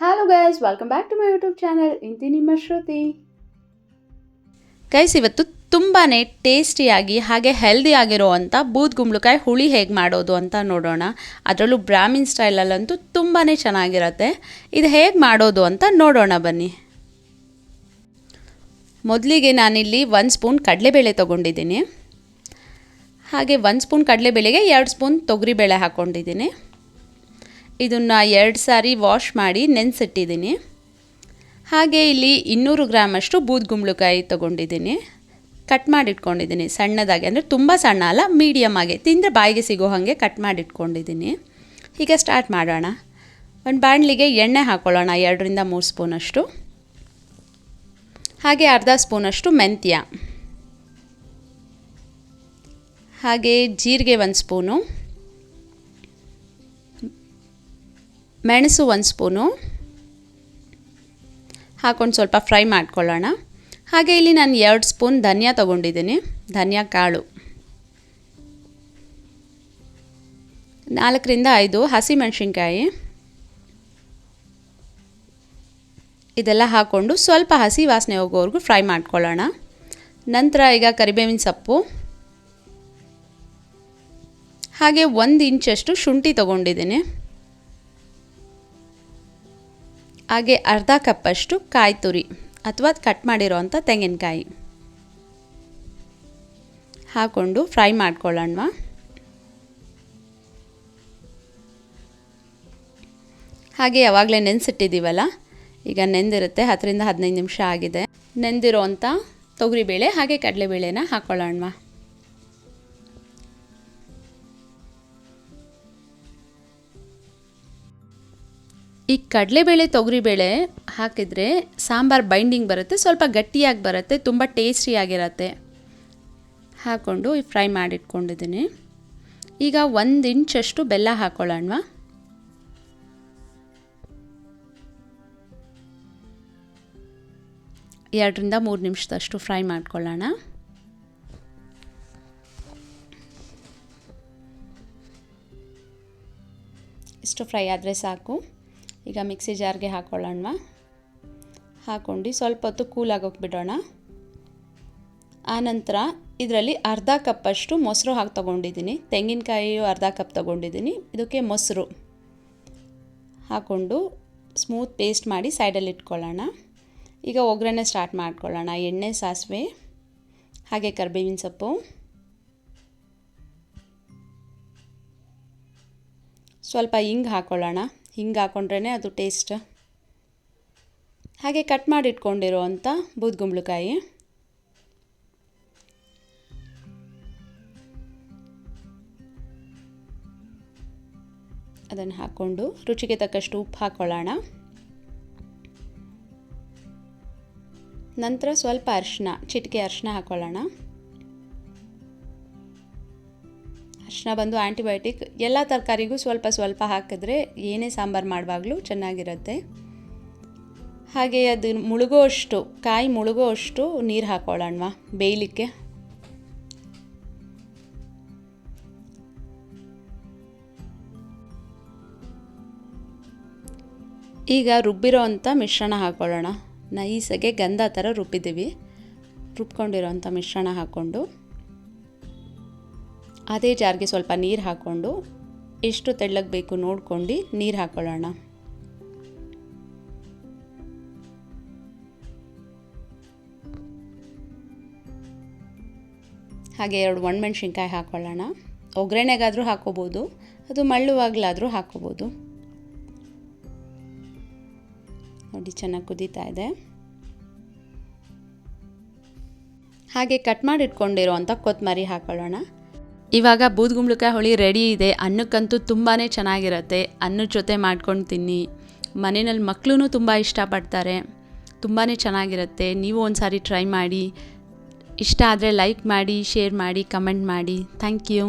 Hello guys welcome back to my YouTube channel ಇಂತಿ ನಿಮ್ಮ ಶ್ರುತಿ guys ಇವತ್ತು ತುಂಬಾ ಟೇಸ್ಟಿಯಾಗಿ ಹಾಗೆ ಹೆಲ್ದಿ ಆಗಿರೋವಂಥ ಬೂದ್ ಗುಂಬಳಕಾಯಿ ಹುಳಿ ಹೇಗೆ ಮಾಡೋದು ಅಂತ ನೋಡೋಣ. ಅದರಲ್ಲೂ ಬ್ರಾಹ್ಮಿನ್ ಸ್ಟೈಲಲ್ಲಂತೂ ತುಂಬಾ ಚೆನ್ನಾಗಿರತ್ತೆ. ಇದು ಹೇಗೆ ಮಾಡೋದು ಅಂತ ನೋಡೋಣ ಬನ್ನಿ. ಮೊದಲಿಗೆ ನಾನಿಲ್ಲಿ ಒಂದು ಸ್ಪೂನ್ ಕಡಲೆಬೇಳೆ ತೊಗೊಂಡಿದ್ದೀನಿ. ಹಾಗೆ ಒಂದು ಸ್ಪೂನ್ ಕಡಲೆಬೇಳೆಗೆ ಎರಡು ಸ್ಪೂನ್ ತೊಗರಿಬೇಳೆ ಹಾಕ್ಕೊಂಡಿದ್ದೀನಿ ಇದನ್ನು ಎರಡು ಸಾರಿ ವಾಶ್ ಮಾಡಿ ನೆನೆಸಿಟ್ಟಿದ್ದೀನಿ. ಹಾಗೆ ಇಲ್ಲಿ ಇನ್ನೂರು ಗ್ರಾಮಷ್ಟು ಬೂದ್ ಗುಂಬಳಕಾಯಿ ತೊಗೊಂಡಿದ್ದೀನಿ. ಕಟ್ ಮಾಡಿಟ್ಕೊಂಡಿದ್ದೀನಿ. ಸಣ್ಣದಾಗಿ ಅಂದರೆ ತುಂಬ ಸಣ್ಣ ಅಲ್ಲ ಮೀಡಿಯಮ್ ಆಗಿ. ತಿಂದರೆ ಬಾಯಿಗೆ ಸಿಗೋ ಹಾಗೆ ಕಟ್ ಮಾಡಿಟ್ಕೊಂಡಿದ್ದೀನಿ. ಈಗ ಸ್ಟಾರ್ಟ್ ಮಾಡೋಣ. ಒಂದು ಬಾಣಲಿಗೆ ಎಣ್ಣೆ ಹಾಕ್ಕೊಳ್ಳೋಣ ಎರಡರಿಂದ ಮೂರು ಸ್ಪೂನಷ್ಟು. ಹಾಗೆ ಅರ್ಧ ಸ್ಪೂನಷ್ಟು ಮೆಂತ್ಯ. ಹಾಗೆ ಜೀರಿಗೆ ಒಂದು ಸ್ಪೂನು. ಮೆಣಸು ಒಂದು ಸ್ಪೂನು. ಹಾಕ್ಕೊಂಡು ಸ್ವಲ್ಪ ಫ್ರೈ ಮಾಡ್ಕೊಳ್ಳೋಣ. ಹಾಗೆ ಇಲ್ಲಿ ನಾನು ಎರಡು ಸ್ಪೂನ್ ಧನಿಯಾ ತೊಗೊಂಡಿದ್ದೀನಿ. ಧನಿಯಾ ಕಾಳು. ನಾಲ್ಕರಿಂದ ಐದು ಹಸಿಮೆಣಸಿನ್ಕಾಯಿ. ಇದೆಲ್ಲ ಹಾಕ್ಕೊಂಡು ಸ್ವಲ್ಪ ಹಸಿ ವಾಸನೆ ಹೋಗೋವರೆಗೂ ಫ್ರೈ ಮಾಡ್ಕೊಳ್ಳೋಣ. ನಂತರ ಈಗ ಕರಿಬೇವಿನ ಸೊಪ್ಪು. ಹಾಗೆ ಒಂದು ಇಂಚಷ್ಟು ಶುಂಠಿ ತೊಗೊಂಡಿದ್ದೀನಿ. ಹಾಗೆ ಅರ್ಧ ಕಪ್ಪಷ್ಟು ಕಾಯಿ ತುರಿ ಅಥವಾ ಕಟ್ ಮಾಡಿರೋವಂಥ ತೆಂಗಿನಕಾಯಿ ಹಾಕ್ಕೊಂಡು ಫ್ರೈ ಮಾಡ್ಕೊಳ್ಳೋಣ ಹಾಗೆ ಯಾವಾಗಲೇ ನೆನೆಸಿಟ್ಟಿದ್ದೀವಲ್ಲ, ಈಗ ನೆಂದಿರುತ್ತೆ, ಹತ್ತರಿಂದ ಹದಿನೈದು ನಿಮಿಷ ಆಗಿದೆ. ನೆಂದಿರೋ ಅಂಥ ತೊಗರಿಬೇಳೆ ಹಾಗೆ ಕಡಲೆಬೇಳೆನ ಹಾಕ್ಕೊಳ್ಳೋಣ ಈ ಕಡಲೆಬೇಳೆ, ತೊಗರಿಬೇಳೆ ಹಾಕಿದರೆ ಸಾಂಬಾರು ಬೈಂಡಿಂಗ್ ಬರುತ್ತೆ, ಸ್ವಲ್ಪ ಗಟ್ಟಿಯಾಗಿ ಬರುತ್ತೆ, ತುಂಬ ಟೇಸ್ಟಿಯಾಗಿರುತ್ತೆ ಹಾಕ್ಕೊಂಡು ಫ್ರೈ ಮಾಡಿಟ್ಕೊಂಡಿದ್ದೀನಿ. ಈಗ ಒಂದು ಇಂಚಷ್ಟು ಬೆಲ್ಲ ಹಾಕ್ಕೊಳ್ಳೋಣ ಎರಡರಿಂದ ಮೂರು ನಿಮಿಷದಷ್ಟು ಫ್ರೈ ಮಾಡ್ಕೊಳ್ಳೋಣ. ಇಷ್ಟು ಫ್ರೈ ಆದರೆ ಸಾಕು. ಈಗ ಮಿಕ್ಸಿ ಜಾರ್ಗೆ ಹಾಕ್ಕೊಳ್ಳೋಣ ಹಾಕ್ಕೊಂಡು ಸ್ವಲ್ಪ ಹೊತ್ತು ಕೂಲಾಗೋಗಿ ಬಿಡೋಣ ಆನಂತರ ಇದರಲ್ಲಿ ಅರ್ಧ ಕಪ್ಪಷ್ಟು ಮೊಸರು ಹಾಕಿ ತೊಗೊಂಡಿದ್ದೀನಿ. ತೆಂಗಿನಕಾಯಿಯು ಅರ್ಧ ಕಪ್ ತೊಗೊಂಡಿದ್ದೀನಿ. ಇದಕ್ಕೆ ಮೊಸರು ಹಾಕ್ಕೊಂಡು ಸ್ಮೂತ್ ಪೇಸ್ಟ್ ಮಾಡಿ ಸೈಡಲ್ಲಿ ಇಟ್ಕೊಳ್ಳೋಣ. ಈಗ ಒಗ್ಗರಣೆ ಸ್ಟಾರ್ಟ್ ಮಾಡ್ಕೊಳ್ಳೋಣ. ಎಣ್ಣೆ, ಸಾಸಿವೆ, ಹಾಗೆ ಕರ್ಬೇವಿನ ಸೊಪ್ಪು. ಸ್ವಲ್ಪ ಹಿಂಗೆ ಹಾಕ್ಕೊಳ್ಳೋಣ ಹಿಂಗೆ ಹಾಕ್ಕೊಂಡ್ರೇ ಅದು ಟೇಸ್ಟ್ ಹಾಗೆ ಕಟ್ ಮಾಡಿ ಇಟ್ಕೊಂಡಿರೋವಂಥ ಬೂದ್ಗುಂಬಳಕಾಯಿ. ಅದನ್ನು ಹಾಕ್ಕೊಂಡು ರುಚಿಗೆ ತಕ್ಕಷ್ಟು ಉಪ್ಪು ಹಾಕ್ಕೊಳ್ಳೋಣ ನಂತರ ಸ್ವಲ್ಪ ಅರಿಶಿನ ಚಿಟಿಕೆ ಅರಿಶಿನ ಹಾಕ್ಕೊಳ್ಳೋಣ ಅರಿಶಿನ ಬಂದು ಆ್ಯಂಟಿಬಯೋಟಿಕ್ ಎಲ್ಲ ತರಕಾರಿಗೂ ಸ್ವಲ್ಪ ಸ್ವಲ್ಪ ಹಾಕಿದ್ರೆ ಏನೇ ಸಾಂಬಾರು ಮಾಡುವಾಗಲೂ ಚೆನ್ನಾಗಿರುತ್ತೆ. ಹಾಗೆ ಅದು ಮುಳುಗೋ ಅಷ್ಟು, ಕಾಯಿ ಮುಳುಗೋ ಅಷ್ಟು ನೀರು ಹಾಕೊಳ್ಳೋಣ ಬೇಯಲಿಕ್ಕೆ. ಈಗ ರುಬ್ಬಿರೋ ಅಂಥ ಮಿಶ್ರಣ ಹಾಕ್ಕೊಳ್ಳೋಣ ನೈಸಗೆ ಗಂಧ ಥರ ರುಬ್ಬಿದ್ದೀವಿ. ರುಬ್ಕೊಂಡಿರೋಂಥ ಮಿಶ್ರಣ ಹಾಕ್ಕೊಂಡು. ಅದೇ ಜಾರ್ಗೆ ಸ್ವಲ್ಪ ನೀರು ಹಾಕ್ಕೊಂಡು ಎಷ್ಟು ತೆಳ್ಳಗೆ ಬೇಕು ನೋಡ್ಕೊಂಡು ನೀರು ಹಾಕ್ಕೊಳ್ಳೋಣ ಹಾಗೆ ಎರಡು ಒಣಮೆಣ್ಸಿನ್ಕಾಯಿ ಹಾಕ್ಕೊಳ್ಳೋಣ ಒಗ್ಗರಣೆಗಾದರೂ ಹಾಕ್ಕೋಬೋದು ಅದು ಮಳ್ಳುವಾಗಲಾದರೂ ಹಾಕ್ಕೋಬೋದು ನೋಡಿ, ಚೆನ್ನಾಗಿ ಕುದೀತಾ ಇದೆ. ಹಾಗೆ ಕಟ್ ಮಾಡಿ ಇಟ್ಕೊಂಡಿರೋ ಅಂಥ ಕೊತ್ತಂಬರಿ ಹಾಕ್ಕೊಳ್ಳೋಣ ಇವಾಗ ಬೂದ್ಗುಂಬಳಕಾಯಿ ಹುಳಿ ರೆಡಿ ಇದೆ. ಅನ್ನಕ್ಕಂತೂ ತುಂಬಾ ಚೆನ್ನಾಗಿರುತ್ತೆ. ಅನ್ನದ ಜೊತೆ ಮಾಡ್ಕೊಂಡು ತಿನ್ನಿ. ಮನೆಯಲ್ಲಿ ಮಕ್ಕಳೂ ತುಂಬ ಇಷ್ಟಪಡ್ತಾರೆ. ತುಂಬಾ ಚೆನ್ನಾಗಿರುತ್ತೆ. ನೀವು ಒಂದು ಸಾರಿ ಟ್ರೈ ಮಾಡಿ. ಇಷ್ಟ ಆದರೆ ಲೈಕ್ ಮಾಡಿ ಶೇರ್ ಮಾಡಿ ಕಮೆಂಟ್ ಮಾಡಿ. Thank you